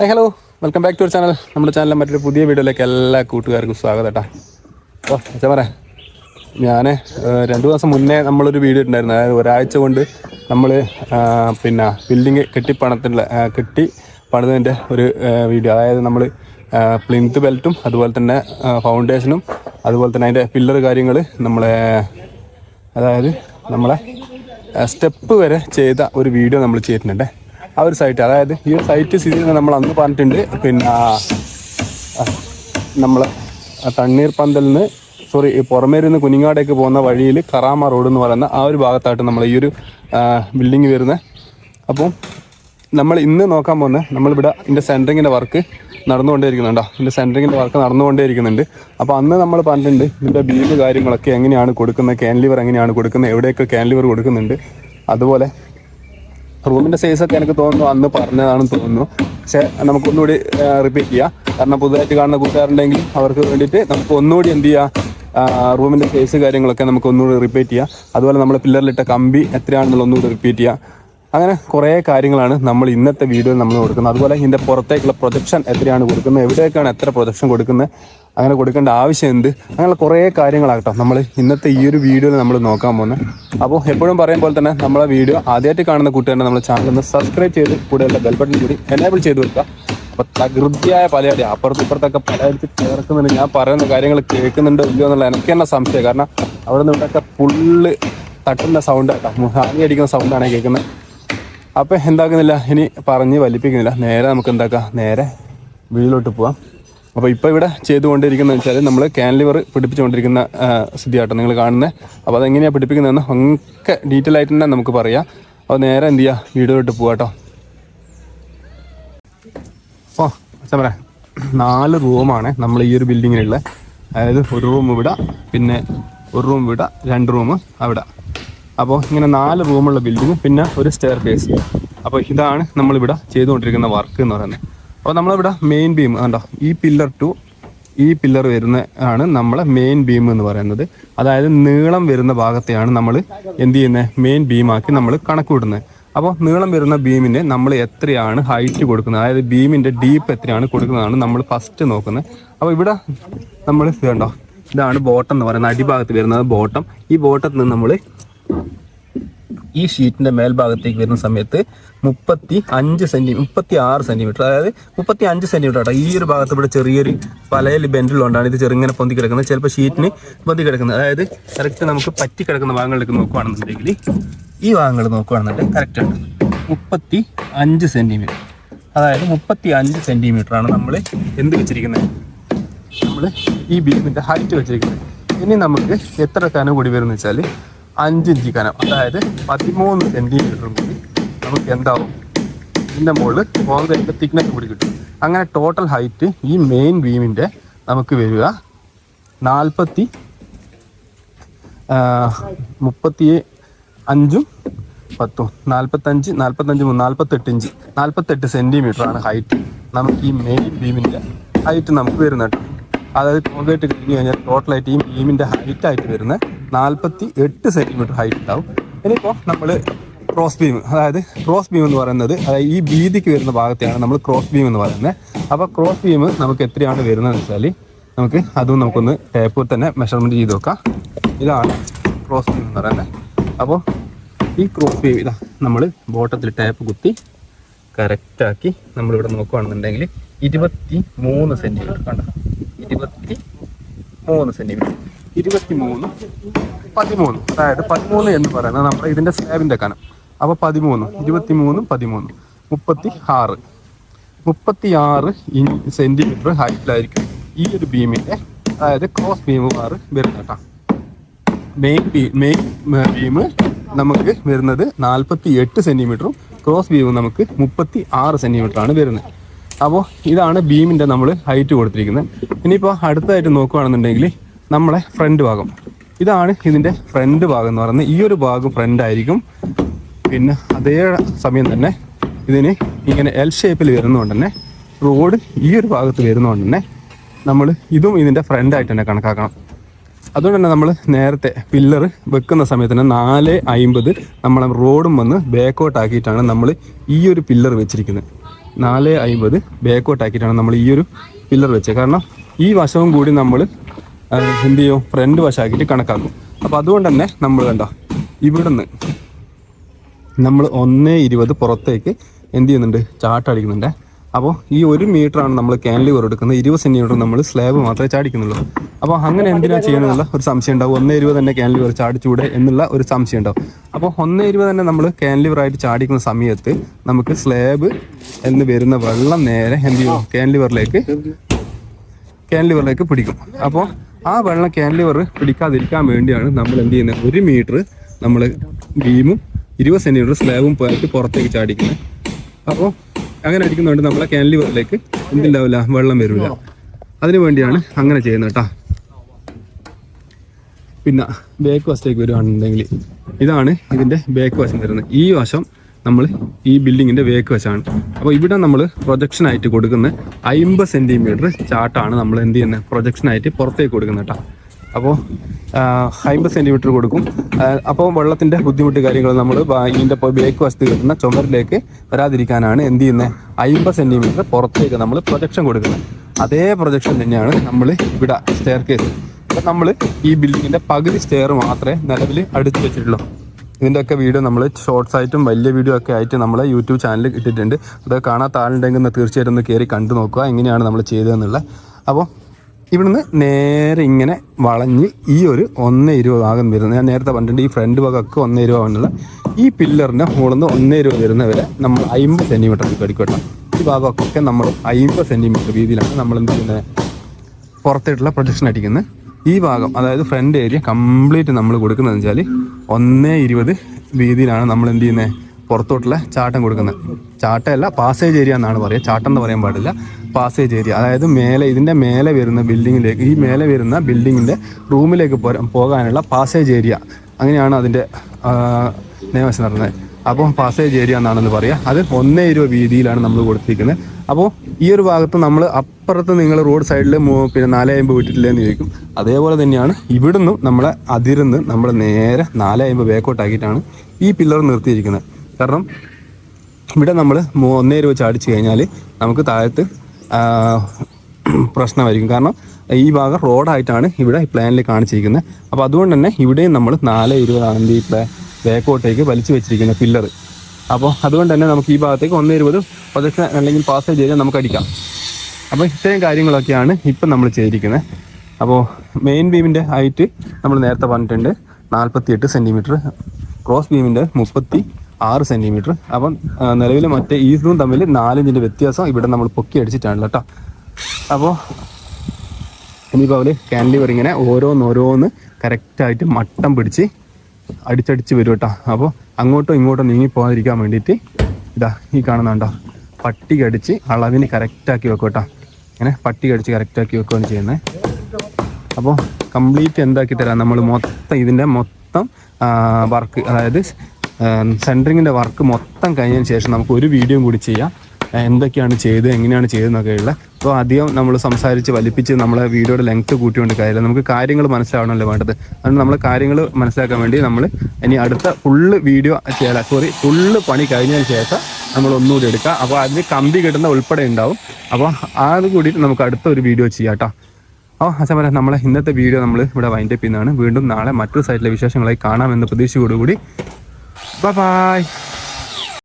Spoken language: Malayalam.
Hi hello welcome back to our channel നമ്മുടെ ചാനലിലെ മറ്റൊരു പുതിയ വീഡിയോയിലേക്ക് എല്ലാ കൂട്ടുകാർക്കും സ്വാഗതം കേട്ടോ ഓ അച്ഛാ പറ ഞാൻ രണ്ട് ദിവസം മുന്നേ നമ്മളൊരു വീഡിയോ ഉണ്ടായിരുന്നു അതായത് ഒരാഴ്ച കൊണ്ട് നമ്മൾ പിന്നെ ബിൽഡിങ് കെട്ടിപ്പണത്തിന്റെ കെട്ടി പണിതതിന്റെ ഒരു വീഡിയോ. അതായത് നമ്മൾ പ്ലിന്ത് ബെൽറ്റും അതുപോലെ തന്നെ ഫൗണ്ടേഷനും അതുപോലെ തന്നെ അതിന്റെ പില്ലർ കാര്യങ്ങൾ നമ്മളെ അതായത് നമ്മളെ സ്റ്റെപ്പ് വരെ ചെയ്ത ഒരു വീഡിയോ നമ്മൾ ചെയ്തിട്ടുണ്ട്. ആ ഒരു സൈറ്റ് അതായത് ഈ ഒരു സൈറ്റ് സ്ഥിതി ചെയ്യുന്നത് നമ്മൾ അന്ന് പറഞ്ഞിട്ടുണ്ട്. പിന്നെ നമ്മൾ തണ്ണീർ നിന്ന് സോറി പുറമേരിൽ നിന്ന് കുഞ്ഞങ്ങാടേക്ക് പോകുന്ന വഴിയിൽ കറാമ റോഡ് എന്ന് പറയുന്ന ആ ഒരു ഭാഗത്തായിട്ട് നമ്മൾ ഈ ഒരു ബിൽഡിങ് വരുന്നത് അപ്പോൾ നമ്മൾ ഇന്ന് നോക്കാൻ പോകുന്നത് നമ്മളിവിടെ ഇതിന്റെ സെന്ററിങ്ങിന്റെ വർക്ക് നടന്നുകൊണ്ടേയിരിക്കുന്നുണ്ടോ ഇതിന്റെ സെന്ററിങ്ങിന്റെ വർക്ക് നടന്നുകൊണ്ടേയിരിക്കുന്നുണ്ട്. അപ്പോൾ അന്ന് നമ്മൾ പറഞ്ഞിട്ടുണ്ട് ഇതിന്റെ ബീൽ കാര്യങ്ങളൊക്കെ എങ്ങനെയാണ് കൊടുക്കുന്നത് ക്യാൻലിവർ എങ്ങനെയാണ് കൊടുക്കുന്നത് എവിടെയൊക്കെ ക്യാൻലിവർ കൊടുക്കുന്നുണ്ട് അതുപോലെ റൂമിന്റെ ഒക്കെ എനിക്ക് തോന്നുന്നു അന്ന് പറഞ്ഞതാണെന്ന് തോന്നുന്നു. പക്ഷേ നമുക്കൊന്നുകൂടി റിപ്പീറ്റ് ചെയ്യാം. കാരണം പുതുതായിട്ട് കാണുന്ന കൂട്ടുകാരുണ്ടെങ്കിൽ അവർക്ക് വേണ്ടിയിട്ട് നമുക്ക് ഒന്നുകൂടി എന്ത് ചെയ്യാം? റൂമിന്റെ സൈസ് കാര്യങ്ങളൊക്കെ നമുക്ക് ഒന്നുകൂടി റിപ്പീറ്റ് ചെയ്യാം. അതുപോലെ നമ്മൾ പില്ലറിലിട്ട കമ്പി എത്രയാണെന്നുള്ള ഒന്നുകൂടി റിപ്പീറ്റ് ചെയ്യാം. അങ്ങനെ കുറേ കാര്യങ്ങളാണ് നമ്മൾ ഇന്നത്തെ വീഡിയോയിൽ നമ്മൾ കൊടുക്കുന്നത്. അതുപോലെ ഇതിന്റെ പുറത്തേക്കുള്ള പ്രൊജക്ഷൻ എത്രയാണ് കൊടുക്കുന്നത്? എവിടേക്കാണ് എത്ര പ്രൊജക്ഷൻ കൊടുക്കുന്നത്? അങ്ങനെ കൊടുക്കേണ്ട ആവശ്യം എന്ത് അങ്ങനെയുള്ള കുറേ കാര്യങ്ങളാകട്ടോ നമ്മൾ ഇന്നത്തെ ഈ ഒരു വീഡിയോയിൽ നമ്മൾ നോക്കാൻ പോകുന്നത് അപ്പോൾ എപ്പോഴും പറയും പോലെ തന്നെ നമ്മളെ വീഡിയോ ആദ്യമായിട്ട് കാണുന്ന കൂട്ടുകാരെ നമ്മൾ ചാനൽ ഒന്ന് സബ്സ്ക്രൈബ് ചെയ്ത് കൂടെയുള്ള ബെൽബട്ടൺ കൂടി എനേബിൾ ചെയ്ത് വെക്കുക. അപ്പോൾ തകൃതിയായ പലയാടി അപ്പുറത്ത് ഇപ്പുറത്തൊക്കെ പലയിടത്ത് ചേർക്കുന്നുണ്ട് ഞാൻ പറയുന്ന കാര്യങ്ങൾ കേൾക്കുന്നുണ്ടോ ഇല്ലയോ എന്നുള്ള എനിക്ക് തന്നെ സംശയം. കാരണം അവിടെ നിന്ന് ഇവിടെയൊക്കെ ഫുള്ള് തട്ടുന്ന സൗണ്ട് ഹാങ്ങി അടിക്കുന്ന സൗണ്ടാണ് കേൾക്കുന്നത് അപ്പോൾ എന്താക്കുന്നില്ല? ഇനി പറഞ്ഞ് വലിപ്പിക്കുന്നില്ല. നേരെ നമുക്ക് എന്താക്കാം? നേരെ വീട്ടിലോട്ട് പോവാം. അപ്പോൾ ഇപ്പോൾ ഇവിടെ ചെയ്തുകൊണ്ടിരിക്കുന്നത് വെച്ചാൽ നമ്മൾ കാൻലിവർ പിടിപ്പിച്ചുകൊണ്ടിരിക്കുന്ന സ്ഥിതിയാട്ടോ നിങ്ങൾ കാണുന്നത് അപ്പോൾ അതെങ്ങനെയാണ് പിടിപ്പിക്കുന്നതെന്ന് ഒക്കെ ഡീറ്റെയിൽ ആയിട്ട് തന്നെ നമുക്ക് പറയാം. അപ്പോൾ നേരെ എന്ത് ചെയ്യുക പോവാ പോവാട്ടോ ഓ അച്ഛൻ പറയാം നാല് റൂമാണ് നമ്മൾ ഈ ഒരു ബിൽഡിങ്ങിലുള്ള. അതായത് ഒരു റൂം ഇവിടെ പിന്നെ ഒരു റൂം ഇവിടെ രണ്ട് റൂം അവിടെ. അപ്പോൾ ഇങ്ങനെ നാല് റൂമുള്ള ബിൽഡിങ്ങും പിന്നെ ഒരു സ്റ്റെയർ കേസ് അപ്പോൾ ഇതാണ് നമ്മളിവിടെ ചെയ്തുകൊണ്ടിരിക്കുന്ന വർക്ക് എന്ന് പറയുന്നത് അപ്പോൾ നമ്മളിവിടെ മെയിൻ ബീം കണ്ടോ? ഈ പില്ലർ ടു ഈ പില്ലർ വരുന്ന ആണ് നമ്മളെ മെയിൻ ബീം എന്ന് പറയുന്നത്. അതായത് നീളം വരുന്ന ഭാഗത്തെയാണ് നമ്മൾ എന്ത് ചെയ്യുന്നത് മെയിൻ ബീമാക്കി നമ്മൾ കണക്ക് വിടുന്നത് അപ്പോൾ നീളം വരുന്ന ബീമിന് നമ്മൾ എത്രയാണ് ഹൈറ്റ് കൊടുക്കുന്നത്? അതായത് ബീമിന്റെ ഡീപ്പ് എത്രയാണ് കൊടുക്കുന്നതാണ് നമ്മൾ ഫസ്റ്റ് നോക്കുന്നത്. അപ്പോൾ ഇവിടെ നമ്മൾ കണ്ടോ? ഇതാണ് ബോട്ടം എന്ന് പറയുന്നത് അടിഭാഗത്ത് വരുന്നത് ബോട്ടം ഈ ബോട്ടത്തിൽ നിന്ന് നമ്മൾ ഈ ഷീറ്റിന്റെ മേൽഭാഗത്തേക്ക് വരുന്ന സമയത്ത് മുപ്പത്തി അഞ്ച് സെന്റി മുപ്പത്തി ആറ് സെന്റിമീറ്റർ. അതായത് മുപ്പത്തി അഞ്ച് സെന്റിമീറ്റർ ആട്ടോ ഈ ഒരു ഭാഗത്ത് ഇവിടെ ചെറിയൊരു പലയിൽ ബെൻഡിലുകൊണ്ടാണ് ഇത് ചെറുങ്ങനെ പൊന്തി കിടക്കുന്നത്. ചിലപ്പോൾ ഷീറ്റിന് പൊന്തി കിടക്കുന്നത്. അതായത് കറക്റ്റ് നമുക്ക് പറ്റി കിടക്കുന്ന ഭാഗങ്ങളിലേക്ക് നോക്കുകയാണെന്നുണ്ടെങ്കിൽ ഈ ഭാഗങ്ങൾ നോക്കുകയാണെന്നുണ്ടെങ്കിൽ കറക്റ്റ് ആണ്. മുപ്പത്തി അഞ്ച് സെന്റിമീറ്റർ. അതായത് മുപ്പത്തി അഞ്ച് സെന്റിമീറ്റർ ആണ് നമ്മൾ എന്ത് വെച്ചിരിക്കുന്നത്? നമ്മൾ ഈ ബീമിന്റെ ഹൈറ്റ് വെച്ചിരിക്കുന്നത്. ഇനി നമുക്ക് എത്ര കനം കൂടി വരുമെന്ന് വെച്ചാൽ അഞ്ച് ഇഞ്ച് കനം. അതായത് പതിമൂന്ന് സെന്റിമീറ്ററും കൂടി നമുക്ക് എന്താവും? ഇതിന്റെ മുകളിൽ കോൺക്രീറ്റിന്റെ തിക്നെസ് കൂടി കിട്ടും. അങ്ങനെ ടോട്ടൽ ഹൈറ്റ് ഈ മെയിൻ ബീമിന്റെ നമുക്ക് വരിക നാൽപ്പത്തി മുപ്പത്തി അഞ്ചും പത്തും. നാൽപ്പത്തഞ്ച് നാൽപ്പത്തഞ്ച് നാൽപ്പത്തെട്ട് ഇഞ്ച്. നാൽപ്പത്തെട്ട് സെന്റിമീറ്റർ ആണ് ഹൈറ്റ് നമുക്ക് ഈ മെയിൻ ബീമിന്റെ ഹൈറ്റ് നമുക്ക് വരുന്നുണ്ട് അതായത് കോൺക്രീറ്റ് കഴിഞ്ഞ് കഴിഞ്ഞാൽ ടോട്ടലായിട്ട് ഈ ബീമിന്റെ ഹൈറ്റ് ആയിട്ട് വരുന്നത് നാൽപ്പത്തി എട്ട് സെന്റിമീറ്റർ ഹൈറ്റ് ഉണ്ടാവും. ഇനിയിപ്പോൾ നമ്മൾ ക്രോസ് ബീം അതായത് ക്രോസ് ബീം എന്ന് പറയുന്നത് അതായത് ഈ വീതിക്ക് വരുന്ന ഭാഗത്തെയാണ് നമ്മൾ ക്രോസ് ബീം എന്ന് പറയുന്നത്. അപ്പോൾ ക്രോസ് ബീം നമുക്ക് എത്രയാണ് വരുന്നതെന്ന് വെച്ചാൽ നമുക്ക് അതും നമുക്കൊന്ന് ടേപ്പ് തന്നെ മെഷർമെന്റ് ചെയ്ത് നോക്കാം. ഇതാണ് ക്രോസ് ബീം എന്ന് പറയുന്നത്. അപ്പോൾ ഈ ക്രോസ് ബീം ഇതാ നമ്മൾ ബോട്ടത്തിൽ ടേപ്പ് കുത്തി കറക്റ്റാക്കി നമ്മളിവിടെ നോക്കുകയാണെന്നുണ്ടെങ്കിൽ ഇരുപത്തി മൂന്ന് സെന്റിമീറ്റർ കണ്ട? ഇരുപത്തി മൂന്ന് സെന്റിമീറ്റർ ഇരുപത്തി മൂന്ന് പതിമൂന്ന്. അതായത് പതിമൂന്ന് എന്ന് പറയുന്നത് നമ്മുടെ ഇതിന്റെ സ്ലാബിന്റെ കനം. അപ്പോൾ പതിമൂന്ന് ഇരുപത്തി മൂന്നും പതിമൂന്നും. മുപ്പത്തി ആറ് മുപ്പത്തി ആറ് ഇഞ്ച് സെന്റിമീറ്റർ ഹൈറ്റിലായിരിക്കും ഈ ഒരു ബീമിന്റെ അതായത് ക്രോസ് ബീം ബാർ വരുന്നത് കേട്ടോ മെയിൻ ബീ മെയിൻ ബീം നമുക്ക് വരുന്നത് നാൽപ്പത്തി എട്ട് സെന്റിമീറ്ററും ക്രോസ് ബീം നമുക്ക് മുപ്പത്തി ആറ് സെന്റിമീറ്റർ ആണ് വരുന്നത്. അപ്പോൾ ഇതാണ് ബീമിന്റെ നമ്മൾ ഹൈറ്റ് കൊടുത്തിരിക്കുന്നത്. ഇനിയിപ്പോൾ അടുത്തതായിട്ട് നോക്കുകയാണെന്നുണ്ടെങ്കിൽ നമ്മളെ ഫ്രണ്ട് ഭാഗം. ഇതാണ് ഇതിന്റെ ഫ്രണ്ട് ഭാഗം എന്ന് പറയുന്നത്. ഈ ഒരു ഭാഗം ഫ്രണ്ട് ആയിരിക്കും. പിന്നെ അതേ സമയം തന്നെ ഇതിന് ഇങ്ങനെ എൽ ഷേപ്പിൽ വരുന്നതുകൊണ്ട് തന്നെ റോഡ് ഈ ഒരു ഭാഗത്ത് വരുന്നതുകൊണ്ട് തന്നെ നമ്മൾ ഇതും ഇതിന്റെ ഫ്രണ്ടായിട്ട് തന്നെ കണക്കാക്കണം. അതുകൊണ്ട് തന്നെ നമ്മൾ നേരത്തെ പില്ലർ വെക്കുന്ന സമയത്ത് തന്നെ നാല് അമ്പത് നമ്മളെ റോഡും വന്ന് ബാക്കോട്ടാക്കിയിട്ടാണ് നമ്മൾ ഈ ഒരു പില്ലർ വെച്ചിരിക്കുന്നത്. നാല് അമ്പത് ബാക്കോട്ടാക്കിയിട്ടാണ് നമ്മൾ ഈ ഒരു പില്ലർ വെച്ചത്. കാരണം ഈ വശവും കൂടി നമ്മൾ എന്ത് ചെയ്യും ഫ്രണ്ട് വശമാക്കിയിട്ട് കണക്കാക്കും. അപ്പോൾ അതുകൊണ്ട് തന്നെ നമ്മൾ കണ്ടോ ഇവിടുന്ന് നമ്മൾ ഒന്ന് ഇരുപത് പുറത്തേക്ക് എന്ത് ചെയ്യുന്നുണ്ട്? ചാട്ടടിക്കുന്നുണ്ട് അപ്പോൾ ഈ ഒരു മീറ്ററാണ് നമ്മൾ ക്യാൻലിവർ എടുക്കുന്നത്. ഇരുപത് സെന്റിമീറ്റർ നമ്മൾ സ്ലാബ് മാത്രമേ ചാടിക്കുന്നുള്ളൂ. അപ്പോൾ അങ്ങനെ എന്തിനാ ചെയ്യണമെന്നുള്ള ഒരു സംശയം ഉണ്ടാവും. ഒന്നേ ഇരുപത് തന്നെ ക്യാൻലിവർ ചാടിച്ചൂടെ എന്നുള്ള ഒരു സംശയം ഉണ്ടാവും. അപ്പോൾ ഒന്നേ ഇരുപത് തന്നെ നമ്മൾ ക്യാൻലിവറായിട്ട് ചാടിക്കുന്ന സമയത്ത് നമുക്ക് സ്ലാബ് എന്ന് വരുന്ന വെള്ളം നേരെ എന്ത് ചെയ്യും? ക്യാൻലിവറിലേക്ക് ക്യാൻലിവറിലേക്ക് പിടിക്കും. അപ്പോൾ ആ വെള്ളം ക്യാൻലിവർ പിടിക്കാതിരിക്കാൻ വേണ്ടിയാണ് നമ്മൾ എന്ത് ചെയ്യുന്നത്? ഒരു മീറ്റർ നമ്മൾ ബീമും ഇരുപത് സെന്റിമീറ്റർ സ്ലാബും പോയിട്ട് പുറത്തേക്ക് ചാടിക്കുന്നത്. അപ്പോൾ അങ്ങനെ അടിക്കുന്നതുകൊണ്ട് നമ്മളെ ക്യാൻലിവറിലേക്ക് എന്തുണ്ടാവില്ല? വെള്ളം വരില്ല അതിനു വേണ്ടിയാണ് അങ്ങനെ ചെയ്യുന്നത് കേട്ടോ പിന്നെ ബേക്ക് വശത്തേക്ക് വരുവാണെന്നുണ്ടെങ്കിൽ ഇതാണ് ഇതിന്റെ ബേക്ക് വശം വരുന്നത്. ഈ വശം നമ്മൾ ഈ ബിൽഡിങ്ങിന്റെ വേക്ക് വെച്ചാണ് അപ്പോൾ ഇവിടെ നമ്മൾ പ്രൊജക്ഷനായിട്ട് കൊടുക്കുന്ന അമ്പത് സെന്റിമീറ്റർ ചാട്ടാണ് നമ്മൾ എന്ത് ചെയ്യുന്നത് പ്രൊജക്ഷനായിട്ട് പുറത്തേക്ക് കൊടുക്കുന്നത് കേട്ടോ. അപ്പോൾ അമ്പത് സെന്റിമീറ്റർ കൊടുക്കും. അപ്പോൾ വെള്ളത്തിന്റെ ബുദ്ധിമുട്ട് കാര്യങ്ങൾ നമ്മൾ ഇതിന്റെ വേക്ക് വസ്തു കിട്ടുന്ന ചുമരിലേക്ക് വരാതിരിക്കാനാണ് എന്ത് ചെയ്യുന്നത് അമ്പത് സെന്റിമീറ്റർ പുറത്തേക്ക് നമ്മൾ പ്രൊജക്ഷൻ കൊടുക്കുന്നത്. അതേ പ്രൊജക്ഷൻ തന്നെയാണ് നമ്മൾ ഇവിടെ സ്റ്റെയർ കേസ് അപ്പം നമ്മൾ ഈ ബിൽഡിങ്ങിന്റെ പകുതി സ്റ്റെയർ മാത്രമേ നിലവിൽ അടുത്ത് വെച്ചിട്ടുള്ളൂ. ഇതിന്റെയൊക്കെ വീഡിയോ നമ്മൾ ഷോർട്സ് ആയിട്ടും വലിയ വീഡിയോ ഒക്കെ ആയിട്ട് നമ്മളെ യൂട്യൂബ് ചാനലിൽ ഇട്ടിട്ടുണ്ട്. അത് കാണാത്ത ആളുണ്ടെങ്കിൽ തീർച്ചയായിട്ടും ഒന്ന് കയറി കണ്ടു നോക്കുക. എങ്ങനെയാണ് നമ്മൾ ചെയ്തതെന്നുള്ളത് അപ്പോൾ ഇവിടുന്ന് നേരെ ഇങ്ങനെ വളഞ്ഞ് ഈ ഒരു ഒന്ന് ഇരുപത് ഭാഗം വരുന്നത്. ഞാൻ നേരത്തെ പറഞ്ഞിട്ടുണ്ട് ഈ ഫ്രണ്ട് ഭാഗമൊക്കെ ഒന്ന് ഇരുപത് എന്നുള്ള ഈ പില്ലറിന്റെ മുകളിൽ നിന്ന് ഒന്ന് ഇരുപത് വരുന്ന വരെ നമ്മൾ അമ്പത് സെന്റിമീറ്റർ കടിക്കട്ടെ ഈ ഭാഗമൊക്കെ നമ്മൾ അമ്പത് സെന്റിമീറ്റർ വീതിയിലാണ് നമ്മൾ എന്ത് ചെയ്യുന്നത്? പുറത്തായിട്ടുള്ള പ്രൊജക്ഷൻ അടിക്കുന്നത്. ഈ ഭാഗം അതായത് ഫ്രണ്ട് ഏരിയ കംപ്ലീറ്റ് നമ്മൾ കൊടുക്കുന്നതെന്ന് വെച്ചാൽ ഒന്നേ ഇരുപത് വീതിയിലാണ് നമ്മൾ എന്ത് ചെയ്യുന്നത് പുറത്തോട്ടുള്ള ചാട്ടം കൊടുക്കുന്നത്. ചാട്ടമല്ല പാസേജ് ഏരിയ എന്നാണ് പറയുക. ചാട്ടം എന്ന് പറയാൻ പാടില്ല. പാസേജ് ഏരിയ അതായത് മേലെ ഇതിന്റെ മേലെ വരുന്ന ബിൽഡിങ്ങിലേക്ക് ഈ മേലെ വരുന്ന ബിൽഡിങ്ങിന്റെ റൂമിലേക്ക് പോകാനുള്ള പാസേജ് ഏരിയ അങ്ങനെയാണ് അതിന്റെ നിയമസം നടന്നത് അപ്പോൾ പാസേജ് ഏരിയ എന്നാണെന്ന് പറയുക അത് ഒന്നേ ഇരുപത് വീതിയിലാണ് നമ്മൾ കൊടുത്തിരിക്കുന്നത്. അപ്പോൾ ഈ ഒരു ഭാഗത്ത് നമ്മൾ അപ്പുറത്ത് നിങ്ങൾ റോഡ് സൈഡിൽ പിന്നെ നാലായമ്പ് വിട്ടിട്ടില്ലെന്ന് ചോദിക്കും. അതേപോലെ തന്നെയാണ് ഇവിടുന്ന് നമ്മളെ അതിരുന്ന് നമ്മൾ നേരെ നാലായമ്പ് ബേക്കോട്ടാക്കിയിട്ടാണ് ഈ പില്ലർ നിർത്തിയിരിക്കുന്നത്. കാരണം ഇവിടെ നമ്മൾ ഒന്നേ രൂപ ചാടിച്ചു കഴിഞ്ഞാൽ നമുക്ക് താഴത്ത് പ്രശ്നമായിരിക്കും. കാരണം ഈ ഭാഗം റോഡായിട്ടാണ് ഇവിടെ പ്ലാനിൽ കാണിച്ചിരിക്കുന്നത്. അപ്പോൾ അതുകൊണ്ട് തന്നെ ഇവിടെയും നമ്മൾ നാല് ഇരുപതാണ് ഈ ബാക്കോട്ടേക്ക് വലിച്ചു വെച്ചിരിക്കുന്ന പില്ലർ അപ്പോൾ അതുകൊണ്ട് തന്നെ നമുക്ക് ഈ ഭാഗത്തേക്ക് ഒന്നേ ഇരുപത് പ്രദക്ഷിണ അല്ലെങ്കിൽ പാസേജ് ചെയ്താൽ നമുക്ക് അടിക്കാം. അപ്പോൾ ഇത്രയും കാര്യങ്ങളൊക്കെയാണ് ഇപ്പം നമ്മൾ ചെയ്തിരിക്കുന്നത്. അപ്പോൾ മെയിൻ ബീമിന്റെ ഹൈറ്റ് നമ്മൾ നേരത്തെ പറഞ്ഞിട്ടുണ്ട്. നാൽപ്പത്തി എട്ട് സെന്റിമീറ്റർ ക്രോസ് ബീമിന്റെ മുപ്പത്തി ആറ് സെന്റിമീറ്റർ അപ്പം നിലവിൽ മറ്റേ ഈ ഇതും തമ്മിൽ നാലിഞ്ചിന്റെ വ്യത്യാസം ഇവിടെ നമ്മൾ പൊക്കി അടിച്ചിട്ടാണ് കേട്ടോ അപ്പോൾ ഇനിയിപ്പോൾ അവർ ക്യാൻഡിവർ ഇങ്ങനെ ഓരോന്നോരോന്ന് കറക്റ്റായിട്ട് മട്ടം പിടിച്ച് അടിച്ചടിച്ച് വരും കേട്ടോ. അപ്പോൾ അങ്ങോട്ടും ഇങ്ങോട്ടും നീങ്ങി പോകാതിരിക്കാൻ വേണ്ടിയിട്ട് ഇതാ ഈ കാണുന്നുണ്ടോ പട്ടി കടിച്ച് അളവിന് കറക്റ്റാക്കി വെക്കും കേട്ടോ. ഇങ്ങനെ പട്ടി കടിച്ച് കറക്റ്റാക്കി വെക്കുകയാണ് ചെയ്യുന്നത്. അപ്പോൾ കംപ്ലീറ്റ് എന്താക്കി തരാം? നമ്മൾ മൊത്തം ഇതിന്റെ മൊത്തം വർക്ക് അതായത് സെന്ററിങ്ങിന്റെ വർക്ക് മൊത്തം കഴിഞ്ഞതിന് ശേഷം നമുക്ക് ഒരു വീഡിയോ കൂടി ചെയ്യാം. എന്തൊക്കെയാണ് ചെയ്ത് എങ്ങനെയാണ് ചെയ്തതെന്നൊക്കെയുള്ള അപ്പോൾ അധികം നമ്മൾ സംസാരിച്ച് വലിപ്പിച്ച് നമ്മളെ വീഡിയോയുടെ ലെങ്ത് കൂട്ടിക്കൊണ്ട് കാര്യമില്ല. നമുക്ക് കാര്യങ്ങൾ മനസ്സിലാവണമല്ലോ വേണ്ടത്. അതുകൊണ്ട് നമ്മൾ കാര്യങ്ങൾ മനസ്സിലാക്കാൻ വേണ്ടി നമ്മൾ ഇനി അടുത്ത ഫുള്ള് വീഡിയോ ചെയ്യാൻ സോറി ഫുള്ള് പണി കഴിഞ്ഞതിന് ശേഷം നമ്മൾ ഒന്നുകൂടി എടുക്കുക അപ്പോൾ അതിന് കമ്പി കിട്ടുന്ന ഉൾപ്പെടെ ഉണ്ടാവും. അപ്പോൾ അത് കൂടിയിട്ട് നമുക്ക് അടുത്ത ഒരു വീഡിയോ ചെയ്യാം കേട്ടോ ഓ അച്ഛൻ പറയാം നമ്മളെ ഇന്നത്തെ വീഡിയോ നമ്മൾ ഇവിടെ വൈൻഡ് അപ്പ് ചെയ്യുന്നതാണ്. വീണ്ടും നാളെ മറ്റൊരു സൈറ്റിലെ വിശേഷങ്ങളായി കാണാമെന്ന പ്രതീക്ഷയോടുകൂടി. ബൈ